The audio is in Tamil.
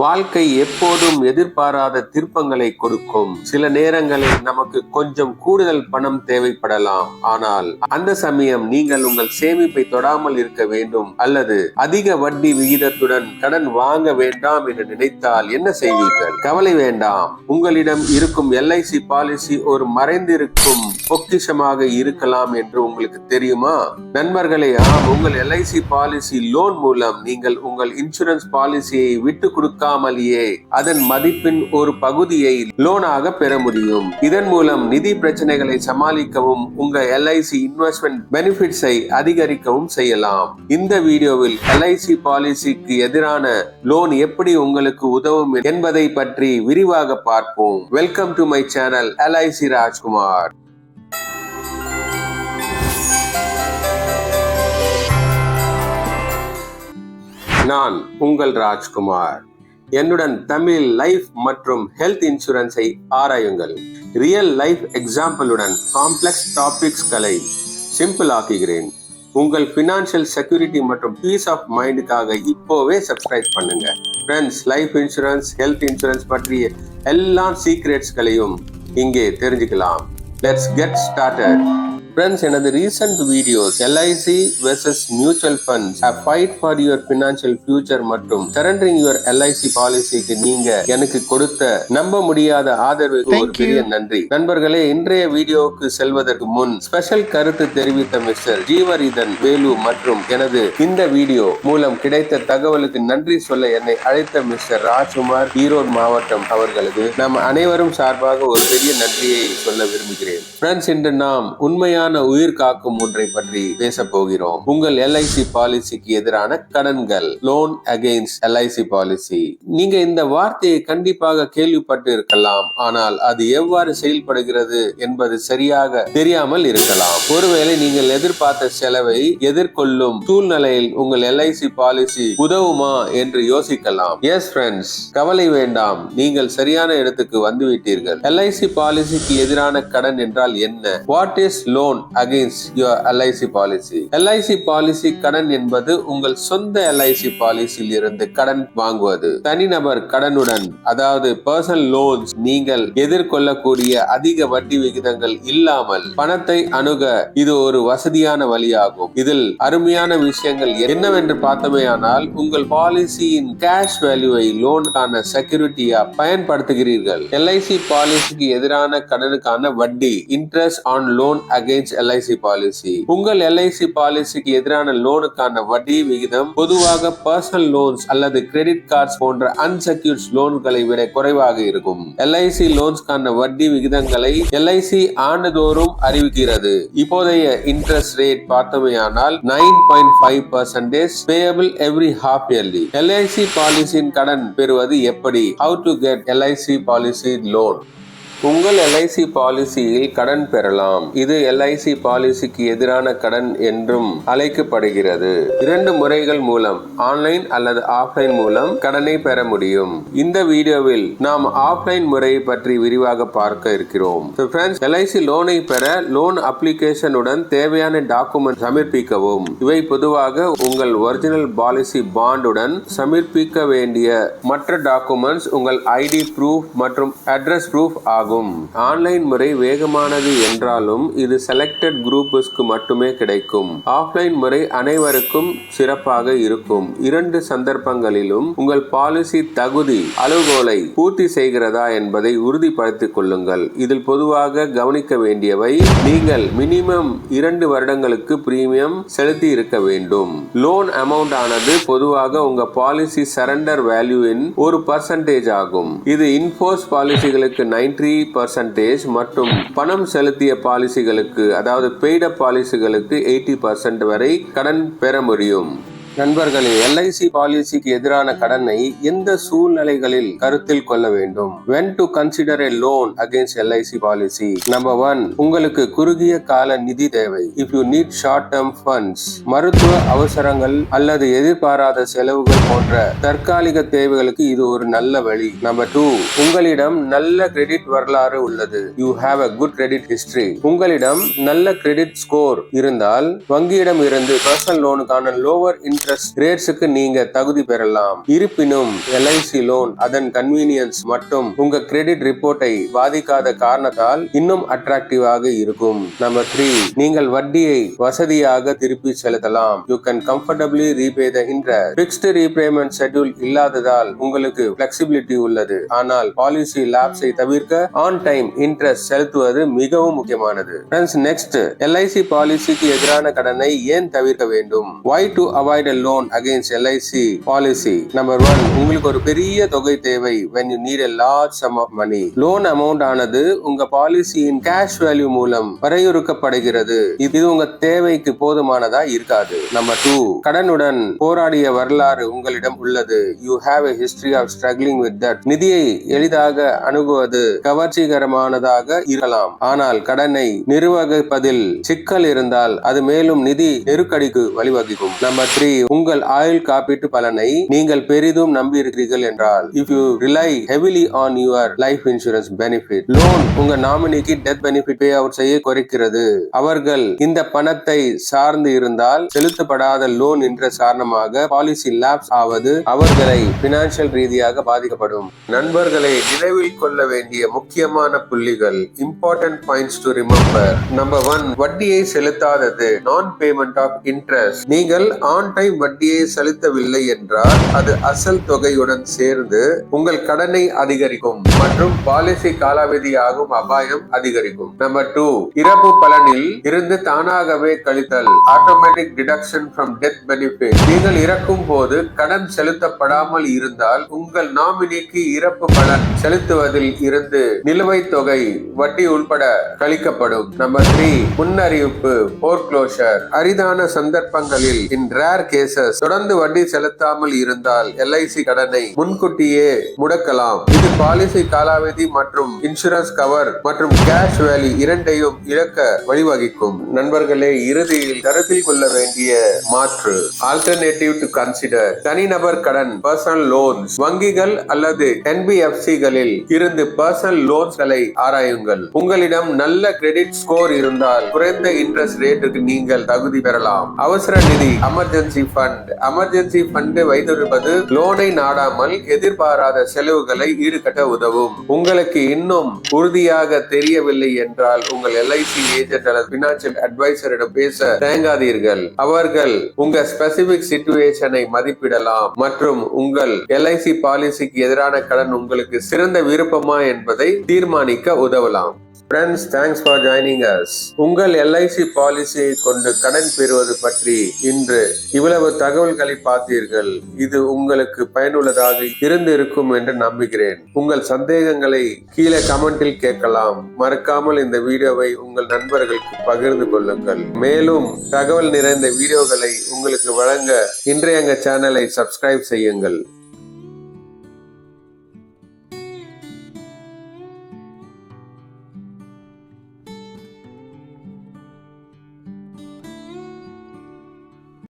வாழ்க்கை எப்போதும் எதிர்பாராத திருப்பங்களை கொடுக்கும். சில நேரங்களில் நமக்கு கொஞ்சம் கூடுதல் பணம் தேவைப்படலாம். ஆனால் அந்த சமயம் நீங்கள் உங்கள் சேமிப்பை தொடாமல் இருக்க வேண்டும். அல்லது அதிக வட்டி விகிதத்துடன் கடன் வாங்க வேண்டாம் என்று நினைத்தால் என்ன செய்வீர்கள்? கவலை வேண்டாம். உங்களிடம் இருக்கும் எல்ஐசி பாலிசி ஒரு மறைந்திருக்கும் பொக்கிஷமாக இருக்கலாம் என்று உங்களுக்கு தெரியுமா? நண்பர்களே ஆம் உங்கள் எல்ஐசி பாலிசி லோன் மூலம் நீங்கள் உங்கள் இன்சூரன்ஸ் பாலிசியை விட்டு கொடுக்காமலேயே அதன் மதிப்பின் ஒரு பகுதியை லோனாக பெற முடியும். இதன் மூலம் நிதி பிரச்சனைகளை சமாளிக்கவும் உங்க எல்ஐசி இன்வெஸ்ட்மெண்ட் பெனிஃபிட்ஸை அதிகரிக்கவும் செய்யலாம். இந்த வீடியோவில் எல்ஐசி பாலிசிக்கு எதிரான லோன் எப்படி உங்களுக்கு உதவும் என்பதை பற்றி விரிவாக பார்ப்போம். Welcome to my channel LIC Rajkumar நான் உங்கள் ராஜ்குமார். என்னுடன் தமிழ் லைஃப் மற்றும் ஹெல்த் இன்சூரன்ஸை ஆராயுங்கள். ரியல் லைஃப் எக்ஸாம்பிளுடன் காம்ப்ளெக்ஸ் டாபிக்ஸ்களை சிம்பிள் ஆக்குகிறேன். உங்கள் ஃபினான்ஷியல் செக்யூரிட்டி மற்றும் பீஸ் ஆஃப் மைண்டுக்காக இப்போவே சப்ஸ்கிரைப் பண்ணுங்க. Friends life insurance health insurance பற்றிய எல்லா சீக்ரெட்ஸ்களையும் இங்கே தெரிஞ்சுக்கலாம். Let's get started. ஃப்ரெண்ட்ஸ் எனது recent videos LIC versus mutual funds fight for your financial future மற்றும் சரண்டரிங் யுவர் எல்ஐசி பாலிசிக்கு நீங்க எனக்கு கொடுத்த நம்ப முடியாத ஆதரவுக்கு ஒரு பெரிய நன்றி. நண்பர்களே இன்றைய வீடியோவுக்கு செல்வதற்கு முன் ஸ்பெஷல் கருத்து தெரிவித்த மிஸ்டர் ஜீவரிதன் வேலு மற்றும் எனது இந்த வீடியோ மூலம் கிடைத்த தகவலுக்கு நன்றி சொல்ல என்னை அழைத்த மிஸ்டர் ராஜ்குமார் ஈரோடு மாவட்டம் அவர்களுக்கு நம் அனைவரும் சார்பாக ஒரு பெரிய நன்றியை சொல்ல விரும்புகிறேன். ஃப்ரெண்ட்ஸ் இன்று நாம் உண்மையான உயிர் காக்கும் ஒன்றை பற்றி பேச போகிறோம். உங்கள் எல்ஐசி பாலிசிக்கு எதிரான கடன்கள் லோன் அகெயின்ஸ்ட் எல்ஐசி பாலிசி நீங்க இந்த வார்த்தையை கண்டிப்பாக கேள்விப்பட்டு இருக்கலாம். ஆனால் அது எவ்வாறு செயல்படுகிறது என்பது சரியாக தெரியாமல் இருக்கலாம். ஒருவேளை நீங்கள் எதிர்பார்த்த செலவை எதிர்கொள்ளும் சூழ்நிலையில் உங்கள் எல்ஐசி பாலிசி உதவுமா என்று யோசிக்கலாம். எஸ் ஃப்ரெண்ட்ஸ் கவலை வேண்டாம். நீங்கள் சரியான இடத்துக்கு வந்துவிட்டீர்கள். எல்ஐசி பாலிசிக்கு எதிரான கடன் என்றால் என்ன? What is loan against your LIC policy LIC policy கடன் என்பது உங்கள் சொந்த எல்ஐசி பாலிசியில் இருந்து கடன் வாங்குவது. தனிநபர் கடனுடன் அதாவது பர்சனல் லோன்ஸ் நீங்கள் எதிர்கொள்ளக்கூடிய அதிக வட்டி விகிதங்கள் இல்லாமல் பணத்தை அணுக இது ஒரு வசதியான வழியாகும். இதில் அருமையான விஷயங்கள் என்னவென்று பார்த்தோமேயானால் உங்கள் பாலிசியின் கேஷ் வேல்யூவை லோனுக்கான செக்யூரிட்டியா பயன்படுத்துகிறீர்கள். எல்ஐசி பாலிசிக்கு எதிரான கடனுக்கான வட்டி interest on loan against LIC policy உங்கள் எல்ஐசி பாலிசிக்கு எதிரான லோனுக்கான வட்டி விகிதம் பொதுவாக பர்சனல் லோன்ஸ் அல்லது கிரெடிட் கார்ட்ஸ் போன்ற அன்செக்யூர்ட் லோன்களை விட குறைவாக இருக்கும். எல்ஐசி லோன்ஸ்க்கான வட்டி விகிதங்களை எல்ஐசி ஆண்டுதோறும் அறிவிக்கிறது. இப்போதைய இன்ட்ரெஸ்ட் ரேட் பார்த்தோமேயானால் nine point five percentage payable every half yearly LIC பாலிசியின் கடன் பெறுவது எப்படி? How to get LIC policy loan உங்கள் எல்ஐசி பாலிசியில் கடன் பெறலாம். இது எல்ஐசி பாலிசிக்கு எதிரான கடன் என்றும் அழைக்கப்படுகிறது. இரண்டு முறைகள் மூலம் ஆன்லைன் அல்லது ஆஃப்லைன் மூலம் கடனை பெற முடியும். இந்த வீடியோவில் நாம் ஆஃப்லைன் முறையை பற்றி விரிவாக பார்க்க இருக்கிறோம். எல்ஐசி லோனை பெற லோன் அப்ளிகேஷனுடன் தேவையான டாக்குமெண்ட் சமர்ப்பிக்கவும். இவை பொதுவாக உங்கள் ஒரிஜினல் பாலிசி பாண்டுடன் சமர்ப்பிக்க வேண்டிய மற்ற டாக்குமெண்ட்ஸ் உங்கள் ஐடி ப்ரூஃப் மற்றும் அட்ரஸ் ப்ரூஃப் ஆகும். ஆகும். ஆன்லைன் முறை வேகமானது என்றாலும் இது செலக்டட் குரூப்ஸ்க்கு மட்டுமே கிடைக்கும். ஆஃப்லைன் முறை அனைவருக்கும் சிறப்பாக இருக்கும். இரண்டு சந்தர்ப்பங்களிலும் உங்கள் பாலிசி தகுதி அளவுகோலை பூர்த்தி செய்கிறதா என்பதை உறுதிப்படுத்திக் கொள்ளுங்கள். இதில் பொதுவாக கவனிக்க வேண்டியவை நீங்கள் மினிமம் இரண்டு வருடங்களுக்கு பிரீமியம் செலுத்தி இருக்க வேண்டும். லோன் அமௌண்ட் ஆனது பொதுவாக உங்க பாலிசி சரண்டர் வேல்யூவின் ஒரு பர்சன்டேஜ் ஆகும். இது இன்ஃபோர்ஸ் பாலிசிகளுக்கு நைன்டி பர்சன்டேஜ் மற்றும் பணம் செலுத்திய பாலிசிகளுக்கு அதாவது பெய்ட பாலிசிகளுக்கு எயிட்டி பர்சன்ட் வரை கடன் பெற முடியும். நண்பர்களே எல்ஐசி பாலிசிக்கு எதிரான கடனை எந்த சூழ்நிலைகளில் கருத்தில் கொள்ள வேண்டும்? When to consider a loan against LIC policy number one உங்களுக்கு குறுகிய கால நிதி தேவை. If you need short term funds மருத்துவ அவசரங்கள் அல்லது எதிர்பாராத செலவுகள் போன்ற தற்காலிக தேவைகளுக்கு இது ஒரு நல்ல வழி. நம்பர் டூ உங்களிடம் நல்ல கிரெடிட் வரலாறு உள்ளது. You have a good credit history உங்களிடம் நல்ல கிரெடிட் ஸ்கோர் இருந்தால் வங்கியிடம் இருந்து பர்சனல் லோனுக்கான லோவர் இன்ட்ரெஸ்ட் ரேட்ஸுக்கு நீங்க தகுதி பெறலாம். இருப்பினும் எல்ஐசி லோன் அதன் கன்வீனியன்ஸ் மற்றும் உங்க கிரெடிட் ரிப்போர்ட்டை பாதிக்காத காரணத்தால் இன்னும் அட்ராக்டிவாக இருக்கும். நம்பர் த்ரீ நீங்கள் வட்டியை வசதியாக திருப்பி செலுத்தலாம். You can comfortably repay the interest fixed repayment schedule இல்லாததால் உங்களுக்கு பிளெக்சிபிலிட்டி உள்ளது. ஆனால் பாலிசி லாப்ஸை தவிர்க்க ஆன் டைம் இன்ட்ரெஸ்ட் செலுத்துவது மிகவும் முக்கியமானது. ஃப்ரெண்ட்ஸ் நெக்ஸ்ட் எல்ஐசி பாலிசிக்கு எதிரான கடனை ஏன் தவிர்க்க வேண்டும்? Why to avoid a loan against LIC policy number one உங்களுக்கு ஒரு பெரிய தொகை தேவை when you need a large sum of money. Loan amount ஆனது உங்க பாலிசியின் கேஷ் வேல்யூ மூலம் வரையறுக்கப்படுகிறது. இது உங்க தேவைக்கு போதுமானதா இருக்காது. நம்பர் டூ கடனுடன் போராடிய வரலாறு உங்களிடம் உள்ளது. You have a history of struggling with that நிதியை எளிதாக அணுகுவது கவர்ச்சிகரமானதாக இருக்கலாம். ஆனால் கடனை நிர்வகிப்பதில் சிக்கல் இருந்தால் அது மேலும் நிதி நெருக்கடிக்கு வழிவகுக்கும். நம்பர் த்ரீ உங்கள் ஆயுள் காப்பீட்டு பலனை நீங்கள் பெரிதும் நம்பி இருக்கிறீர்கள் என்றால் if you rely heavily on your life insurance benefit loan உங்க நாமினிக்கு டெத் பெனிஃபிட் பே அவுட் செய்ய குறைக்கிறது. அவர்கள் இந்த பணத்தை சார்ந்து இருந்தால் செலுத்தப்படாத லோன் என்ற காரணமாக பாலிசி லாப்ஸ் ஆவது அவர்களை பினான்சியல் ரீதியாக பாதிக்கப்படும். நண்பர்களை நினைவில் கொள்ள வேண்டிய முக்கியமான புள்ளிகள் important points to remember number one வட்டியை செலுத்தாதது நான் பேமெண்ட் ஆஃப் இன்ட்ரெஸ்ட் நீங்கள் ஆன் டைம் வட்டியை செலுத்தவில்லை என்றால் அது அசல் தொகையுடன் சேர்ந்து உங்கள் கடனை அதிகரிக்கும் மற்றும் பாலிசி காலாவதி ஆகும் அபாயம் அதிகரிக்கும். நம்பர் டூ இறப்பு பலனில் இருந்து தானாகவே கழித்தல். Automatic deduction from death benefit நீங்கள் இறக்கும் போது கடன் செலுத்தப்படாமல் இருந்தால் உங்கள் நாமினிக்கு இறப்பு பலன் செலுத்துவதில் இருந்து நிலுவைத் தொகை வட்டி உள்பட கழிக்கப்படும். நம்பர் த்ரீ முன்னறிவிப்பு போர்க்ளோஷர் அரிதான சந்தர்ப்பங்களில் இன் ரேர் கேசஸ் தொடர்ந்து வட்டி செலுத்தாமல் இருந்தால் எல்ஐசி கடனை முன்கூட்டியே முடக்கலாம். இது பாலிசி காலாவதி மற்றும் இன்சூரன்ஸ் கவர் மற்றும் கேஷ் வேலி இரண்டையும் இழக்க வழிவகுக்கும். நண்பர்களே இறுதியில் கருத்தில் கொள்ள வேண்டிய மாற்று. ஆல்டர்னேட்டிவ் டு கன்சிடர் தனிநபர் கடன் பர்சனல் லோன்ஸ் வங்கிகள் அல்லது என்பிஎஃப்சிகளில் இருந்து பர்சனல் லோன்ஸ்களை ஆராயுங்கள். உங்களிடம் நல்ல கிரெடிட் ஸ்கோர் இருந்தால் குறைந்த இன்ட்ரெஸ்ட் ரேட்டுக்கு நீங்கள் தகுதி பெறலாம். அவசர நிதி எமர்ஜென்சி ஃபண்ட் எமர்ஜென்சி ஃபண்டை வைத்திருப்பது லோனை நாடாமல் எதிர்பாராத செலவுகளை ஈடுகட்ட உதவும். உங்களுக்கு இன்னும் உறுதியாக தெரியவில்லை என்றால் உங்கள் எல்ஐசி ஏஜென்ட் அல்லது பினான்சியல் அட்வைசரிடம் பேச தயங்காதீர்கள். அவர்கள் உங்க ஸ்பெசிபிக் சிச்சுவேஷனை மதிப்பிடலாம் மற்றும் உங்கள் எல்ஐசி பாலிசிக்கு எதிரான கடன் உங்களுக்கு சிறந்த விருப்பமா என்பதை தீர்மானிக்க உதவலாம். Friends thanks for joining us உங்கள் எல்ஐசி பாலிசியை கொண்டு கடன் பெறுவது பற்றி இன்று இவ்வளவு தகவல்களை பார்த்தீர்கள். இது உங்களுக்கு பயனுள்ளதாக இருந்திருக்கும் என்று நம்புகிறேன். உங்கள் சந்தேகங்களை கீழே கமெண்டில் கேட்கலாம். மறக்காமல் இந்த வீடியோவை உங்கள் நண்பர்களுக்கு பகிர்ந்து கொள்ளுங்கள். மேலும் தகவல் நிறைந்த வீடியோகளை உங்களுக்கு வழங்க இன்றைய எங்க சேனலை சப்ஸ்கிரைப் செய்யுங்கள்.